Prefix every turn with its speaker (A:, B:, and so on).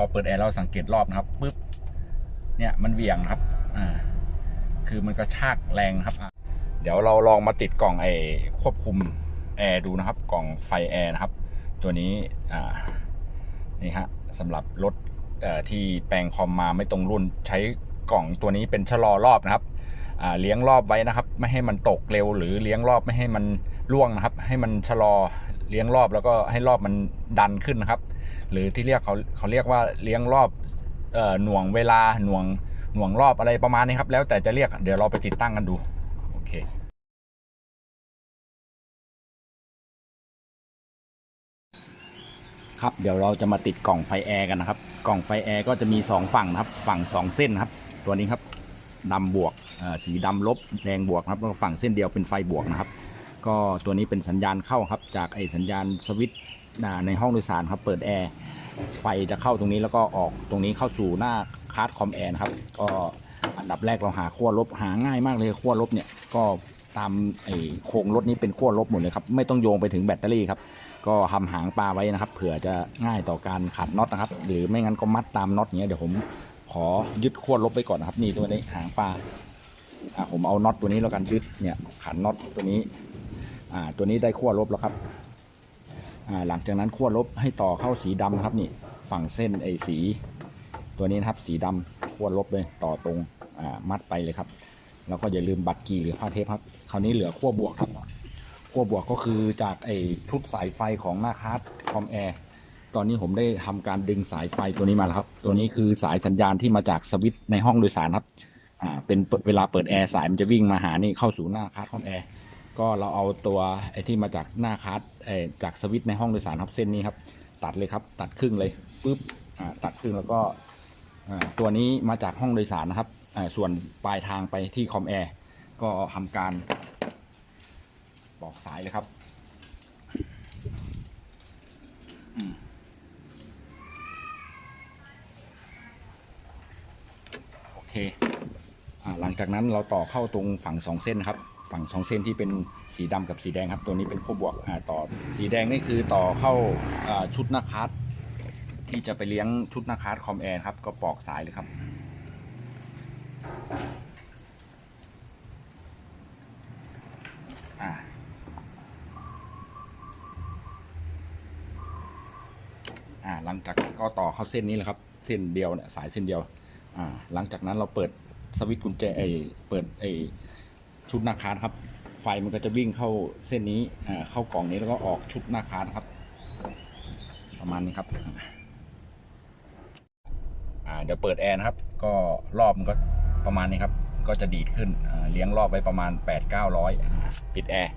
A: อเปิดแอร์เราสังเกตรอบนะครับปุ๊บเนี่ยมันเวียงครับอ่าคือมันกระชากแรงครับอะเดี๋ยวเราลองมาติดกล่องไอ้ควบคุมแอร์ดูนะครับ กล่องไฟแอร์นะครับ ตัวนี้อ่านี่ฮะสำหรับรถที่แปลงคอมมาไม่ตรงรุ่นใช้กล่องตัวนี้เป็นชะลอรอบนะครับเลี้ยงรอบไว้นะครับ ไม่ให้มันตกเร็วหรือเลี้ยงรอบไม่ให้มันล่วงนะครับ ให้มันชะลอ เลี้ยงรอบแล้วก็ให้รอบมันดันขึ้นนะครับ หรือที่เรียกเขาเขาเรียกว่าเลี้ยงรอบเอ่อหน่วงเวลาหน่วงหน่วงรอบอะไรประมาณนี้ครับ แล้วแต่จะเรียกเดี๋ยวเราไปติดตั้งกันดูโอเคครับเดี๋ยวเราจะมาติดกล่องไฟแอร์กันนะครับ กล่องไฟแอร์ก็จะมี 2 ฝั่งนะครับ ฝั่ง 2 เส้นครับ ตัวนี้ครับดำบวกเอ่อสีดำลบแดงบวกครับแล้วก็ฝั่งเส้นเดียวเป็นไฟบวกนะครับ ก็ตัวนี้เป็นสัญญาณเข้าครับ จากไอสัญญาณสวิตช์ในห้องโดยสารครับ เปิดแอร์ไฟจะเข้าตรงนี้แล้วก็ออกตรงนี้เข้าสู่หน้าคาร์ดคอมแอร์ครับ ก็อันดับแรกเราหาขั้วลบหาง่ายมากเลยขั้วลบเนี่ยก็ตามไอโครงรถนี้เป็นขั้วลบหมดเลยครับ ไม่ต้องโยงไปถึงแบตเตอรี่ครับก็ทำหางปลาไว้นะครับ เผื่อจะง่ายต่อการขัดน็อตนะครับ หรือไม่งั้นก็มัดตามน็อตอย่างเงี้ยเดี๋ยวผมขอยึดขั้วลบไว้ก่อนนะครับ นี่ตัวนี้หางปลาอ่าผมเอาน็อตตัวนี้แล้วกันยึดเนี่ยขันน็อตตัวนี้ อ่าตัวนี้ได้ขั้วลบแล้วครับอ่าหลังจากนั้นขั้วลบให้ต่อเข้าสีดำนะครับนี่ฝั่งเส้นไอ้สี ตัวนี้นะครับสีดำขั้วลบเลยต่อตรงอ่ามัดไปเลยครับแล้วก็อย่าลืมบัตรกีหรือผ้าเทปครับคราวนี้เหลือขั้วบวกครับขั้วบวกก็คือจากไอ้ชุดสายไฟของหน้าคาร์ดคอมแอร์ตอนนี้ผมได้ทำการดึงสายไฟตัวนี้มาแล้วครับ ตัวนี้คือสายสัญญาณที่มาจากสวิตช์ในห้องโดยสารครับ อ่า เป็นเปิดเวลาเปิดแอร์สายมันจะวิ่งมาหานี่เข้าสู่หน้าคาร์ดคอมแอร์ ก็เราเอาตัวไอ้ที่มาจากหน้าคาร์ดเออจากสวิตช์ในห้องโดยสารครับเส้นนี้ครับ ตัดเลยครับ ตัดครึ่งเลยปุ๊บอ่าตัดครึ่งแล้วก็อ่าตัวนี้มาจากห้องโดยสารนะครับอ่าส่วนปลายทางไปที่คอมแอร์ก็ทำการบอกสายเลยครับโอเคอ่าหลังจากนั้นเราต่อเข้าตรงฝั่งสองเส้นครับ ฝั่งสองเส้นที่เป็นสีดำกับสีแดงครับ ตัวนี้เป็นขั้วบวกต่อสีแดงนี่คือต่อเข้าชุดหน้าคัสที่จะไปเลี้ยงชุดหน้าคัสคอมแอร์ครับ ก็ปอกสายเลยครับหลังจากก็ต่อเข้าเส้นนี้แหละครับ เส้นเดียวเนี่ยสายเส้นเดียวอ่าหลังจากนั้นเราเปิดสวิตช์กุญแจไอเปิดไอ ชุดหน้าคานครับ ไฟมันก็จะวิ่งเข้าเส้นนี้เข้ากล่องนี้แล้วก็ออกชุดหน้าคานครับ ประมาณนี้ครับอ่าเดี๋ยวเปิดแอร์นะครับ ก็รอบมันก็ประมาณนี้ครับ ก็จะดีดขึ้นเลี้ยงรอบไว้ประมาณ 8 9 0 0 ปิดแอร์